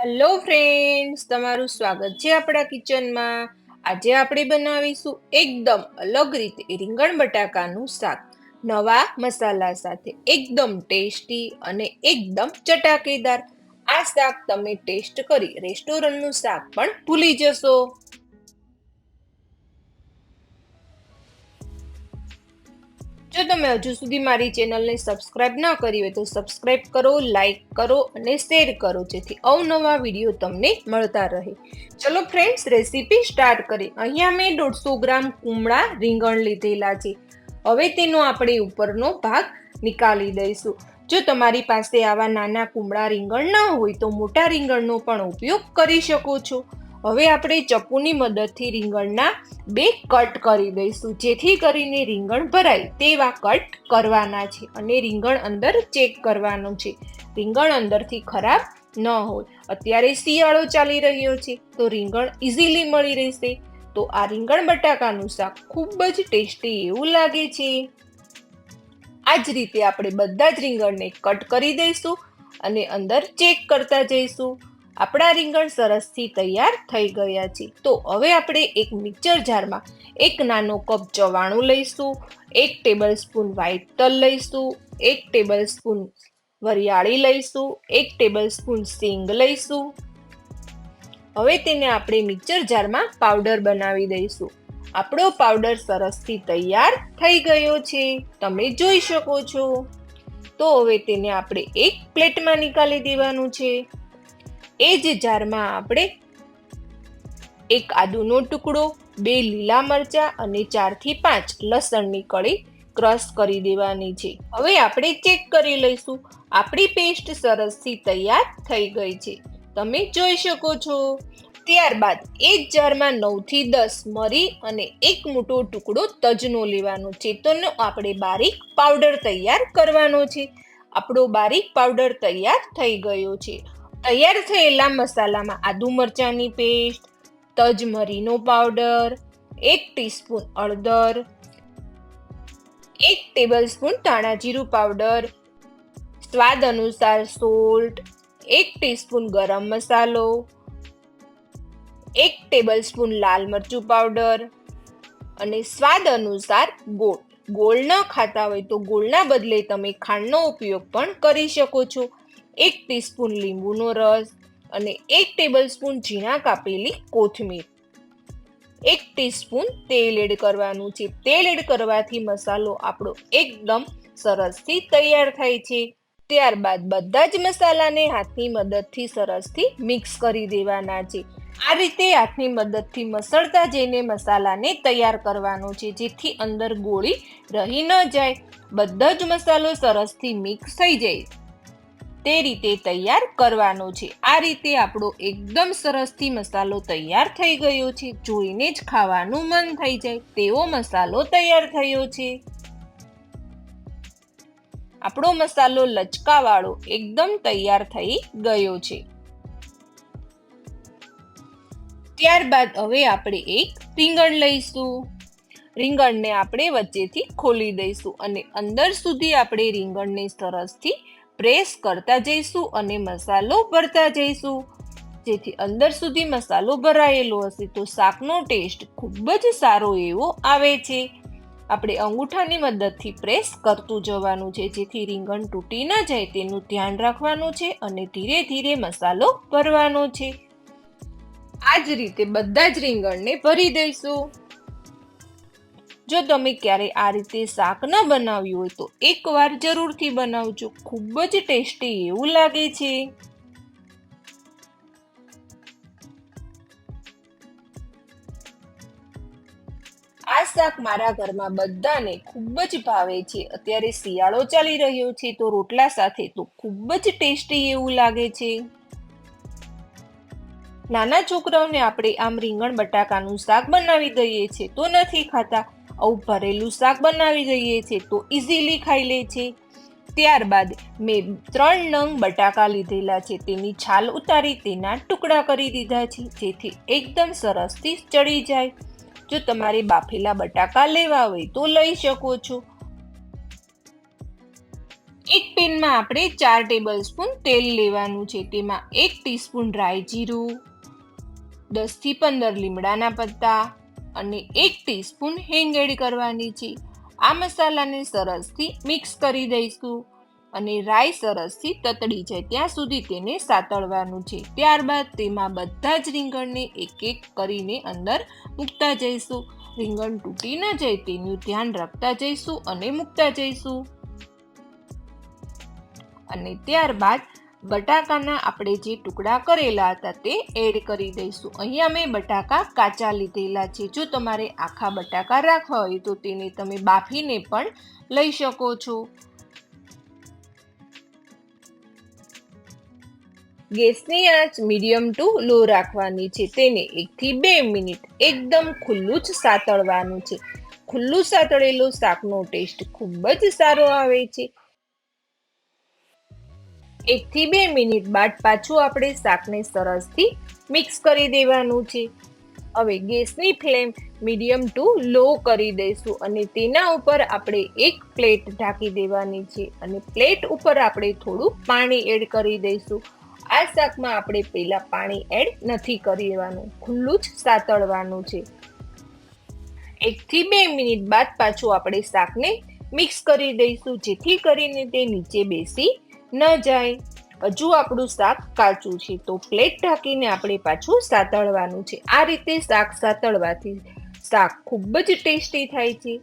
Hello friends તમારું સ્વાગત છે આપણા કિચનમાં આજે આપણે બનાવીશું એકદમ અલગ રીતે રીંગણ બટાકાનું શાક. નવા મસાલા સાથે એકદમ ટેસ્ટી અને એકદમ ચટાકેદાર. આ શાક તમે ટેસ્ટ કરી રેસ્ટોરન્ટનું શાક પણ ભૂલી જશો. જો તમે હજુ સુધી મારી ચેનલને સબસ્ક્રાઇબ ન કરી હોય તો સબસ્ક્રાઇબ કરો લાઇક કરો અને શેર કરો, જેથી અવનવા વીડિયો તમને મળતા રહે. ચલો ફ્રેન્ડ્સ રેસીપી સ્ટાર્ટ કરી અહીંયા મેં દોઢસો ગ્રામ કુમળા રીંગણ લીધેલા છે. હવે તેનો આપણે ઉપરનો ભાગ નીકાળી દઈશું. જો તમારી પાસે આવા નાના કુમળા રીંગણ ન હોય તો મોટા રીંગણનો પણ ઉપયોગ કરી શકો છો. હવે આપણે ચપ્પુની મદદથી રીંગણના બે કટ કરી દઈશું. જેથી કરીને રીંગણ ભરાય તેવા કટ કરવાના છે અને રીંગણ અંદર ચેક કરવાનું છે. રીંગણ અંદરથી ખરાબ ન હોય. અત્યારે શિયાળો ચાલી રહ્યો છે, તો રીંગણ ઇઝીલી મળી રહેશે. તો આ રીંગણ બટાકાનું શાક ખૂબ જ ટેસ્ટી એવું લાગે છે. આ જ રીતે આપણે બધા જ રીંગણને કટ કરી દઈશું અને અંદર ચેક કરતા જઈશું. આપણા રીંગણ સરસથી તૈયાર થઈ ગયા છે. તો હવે આપણે એક મિક્સર જારમાં એક નાનો કપ ચવાણું લઈશું, એક ટેબલ સ્પૂન વ્હાઈટ તલ લઈશું, એક ટેબલ સ્પૂન વરિયાળી લઈશું, એક ટેબલ સ્પૂન સિંગ લઈશું. હવે તેને આપણે મિક્સર જારમાં પાવડર બનાવી દઈશું. આપણો પાવડર સરસથી તૈયાર થઈ ગયો છે. તમે જોઈ શકો છો. તો હવે તેને આપણે એક પ્લેટમાં નીકાળી દેવાનું છે. એ જ જારમાં આપણે એક આદુનો ટુકડો, બે લીલા મરચા અને ચારથી પાંચ લસણની કળી ક્રશ કરી દેવાની છે. હવે આપણે ચેક કરી લઈશું. આપણી પેસ્ટ સરસથી તૈયાર થઈ ગઈ છે. તમે જોઈ શકો છો. ત્યારબાદ એ જ જારમાં નવથી દસ મરી અને એક મોટો ટુકડો તજનો લેવાનો છે. તોનો આપણે બારીક પાવડર તૈયાર કરવાનો છે. આપણો બારીક પાવડર તૈયાર થઈ ગયો છે. તૈયાર થયેલા મસાલામાં આદુ મરચાંની પેસ્ટ તજ મરીનો પાવડર, એક ટીસ્પૂન હળદર, એક ટેબલ સ્પૂન ધાણા જીરું પાવડર, સ્વાદ અનુસાર સોલ્ટ, એક ટીસ્પૂન ગરમ મસાલો, એક ટેબલ સ્પૂન લાલ મરચું પાવડર અને સ્વાદ અનુસાર ગોળ. ગોળ ન ખાતા હોય તો ગોળના બદલે તમે ખાંડનો ઉપયોગ પણ કરી શકો છો. એક ટીસ્પૂન લીંબુનો રસ અને એક ટેબલ સ્પૂન ઝીણા કાપેલી કોથમીર. એક ટીસ્પૂન તેલ એડ કરવાનું છે. તેલ એડ કરવાથી મસાલો આપણો એકદમ સરસથી તૈયાર થાય છે. ત્યારબાદ બધા જ મસાલાને હાથની મદદથી સરસથી મિક્સ કરી દેવાના છે. આ રીતે હાથની મદદથી મસળતા જઈને મસાલાને તૈયાર કરવાનો છે, જેથી અંદર ગોળી રહી ન જાય. બધો જ મસાલો સરસથી મિક્સ થઈ જાય. તે રીતે તૈયાર કરવાનો છે. આ રીતે આપણો એકદમ સરસથી મસાલો તૈયાર થઈ ગયો છે. જોઈને જ ખાવાનું મન થઈ જાય તેવો મસાલો તૈયાર થયો છે. આપણો મસાલો લચકાવાળો એકદમ તૈયાર થઈ ગયો છે. ત્યારબાદ હવે આપણે એક રીંગણ લઈશું. રીંગણને આપણે વચ્ચેથી ખોલી દઈશું અને અંદર સુધી આપણે રીંગણને સરસથી પ્રેસ કરતા જઈશું અને મસાલો ભરતા જઈશું. જેથી અંદર સુધી મસાલો ભરાયેલો હશે તો શાકનો ટેસ્ટ ખૂબ જ સારો એવો આવે છે. આપણે અંગૂઠાની મદદથી પ્રેસ કરતું જવાનું છે, જેથી રીંગણ તૂટી ન જાય તેનું ધ્યાન રાખવાનું છે અને ધીરે ધીરે મસાલો ભરવાનો છે. આ જ રીતે બધા જ રીંગણને ભરી દઈશું. જો તમે ક્યારેય આ રીતે શાક ન બનાવ્યું હોય તો એકવાર જરૂરથી બનાવજો. ખૂબ જ ટેસ્ટી એવું લાગે છે. આ શાક મારા ઘરમાં બધાને ખૂબ જ ભાવે છે. અત્યારે શિયાળો ચાલી રહ્યો છે તો રોટલા સાથે તો ખૂબ જ ટેસ્ટી એવું લાગે છે. નાના છોકરાઓને આપણે આમ રીંગણ બટાકાનું શાક બનાવી દઈએ છીએ તો નથી ખાતા. આવું ભરેલું શાક બનાવી દઈએ છીએ તો ઇઝીલી ખાઈ લે છે. ત્યારબાદ મેં ત્રણ નંગ બટાકા લીધેલા છે. તેની છાલ ઉતારી તેના ટુકડા કરી દીધા છે, જેથી એકદમ સરસથી ચડી જાય. જો તમારે બાફેલા બટાકા લેવા હોય તો લઈ શકો છો. એક પેનમાં આપણે ચાર ટેબલ સ્પૂન તેલ લેવાનું છે. તેમાં એક ટીસ્પૂન રાઈ જીરું, દસથી પંદર લીમડાના પત્તા અને એક ટીસ્પૂન હિંગ એડ કરવાની છે. આ મસાલાને સરસથી મિક્સ કરી દઈશું અને રાઈ સરસથી તતડી જાય ત્યાં સુધી તેને સાતળવાનું છે. ત્યારબાદ તેમાં બધા જ રીંગણને એક એક કરીને અંદર મૂકતા જઈશું. રીંગણ તૂટી ન જાય તેનું ધ્યાન રાખતા જઈશું અને મૂકતા જઈશું. અને ત્યારબાદ બટાકાના આપણે જે ટુકડા કરેલા હતા તે એડ કરી દઈશું. અહીંયા મેં બટાકા કાચા લીધેલા છે. જો તમારે આખા બટાકા રાખવા હોય તો તેને તમે બાફીને પણ લઈ શકો છો. ગેસની આંચ મીડિયમ ટુ લો રાખવાની છે. તેને એકથી બે મિનિટ એકદમ ખુલ્લું જ સાતળવાનું છે. ખુલ્લું સાતળેલું શાકનો ટેસ્ટ ખૂબ જ સારો આવે છે. એકથી બે મિનિટ બાદ પાછું આપણે શાકને સરસથી મિક્સ કરી દેવાનું છે. હવે ગેસની ફ્લેમ મીડિયમ ટુ લો કરી દઈશું અને તેના ઉપર આપણે એક પ્લેટ ઢાંકી દેવાની છે અને પ્લેટ ઉપર આપણે થોડું પાણી એડ કરી દઈશું. આ શાકમાં આપણે પહેલાં પાણી એડ નથી કરી દેવાનું ખુલ્લું જ સાતળવાનું છે. એકથી બે મિનિટ બાદ પાછું આપણે શાકને મિક્સ કરી દઈશું, જેથી કરીને તે નીચે બેસી ન જાય. હજુ આપણું શાક કાચું છે. તો પ્લેટ ઢાંકીને આપણે પાછું સાતળવાનું છે. આ રીતે શાક સાતળવાથી શાક ખૂબ જ ટેસ્ટી થાય છે.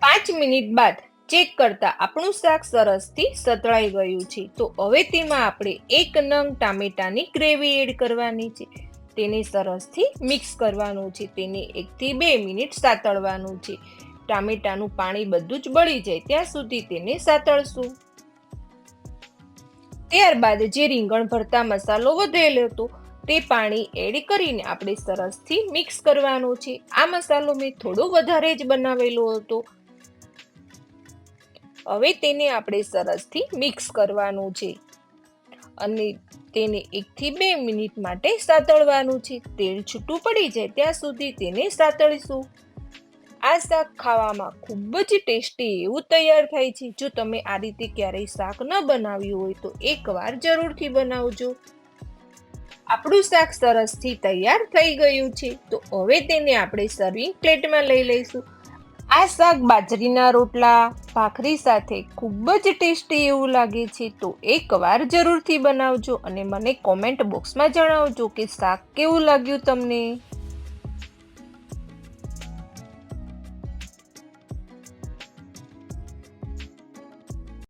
પાંચ મિનિટ બાદ ચેક કરતા આપણું શાક સરસથી સતળાઈ ગયું છે. તો હવે તેમાં આપણે એક નંગ ટામેટાની ગ્રેવી એડ કરવાની છે. તેને સરસથી મિક્સ કરવાનું છે. તેને એકથી બે મિનિટ સાતળવાનું છે. ટામેટાનું પાણી બધું જ બળી જાય ત્યાં સુધી તેને સાતળશું. ત્યારબાદ જે રીંગણ ભરતા મસાલો વધેલો હતો તે પાણી એડ કરીને આપણે સરસથી મિક્સ કરવાનો છે. આ મસાલો મેં થોડો વધારે જ બનાવેલો હતો. હવે તેને આપણે સરસથી મિક્સ કરવાનું છે. અને તેને એકથી બે મિનિટ માટે સાતળવાનું છે. તેલ છૂટું પડી જાય ત્યાં સુધી તેને સાતળીશું. આ શાક ખાવામાં ખૂબ જ ટેસ્ટી એવું તૈયાર થાય છે. જો તમે આ રીતે ક્યારેય શાક ન બનાવ્યું હોય તો એકવાર જરૂરથી બનાવજો. આપણું શાક સરસથી તૈયાર થઈ ગયું છે. તો હવે તેને આપણે સર્વિંગ પ્લેટમાં લઈ લઈશું. આ શાક બાજરીના રોટલા, ભાખરી સાથે ખૂબ જ ટેસ્ટી એવું લાગે છે. તો એકવાર જરૂરથી બનાવજો અને મને કોમેન્ટ બોક્સમાં જણાવજો કે શાક કેવું લાગ્યું તમને?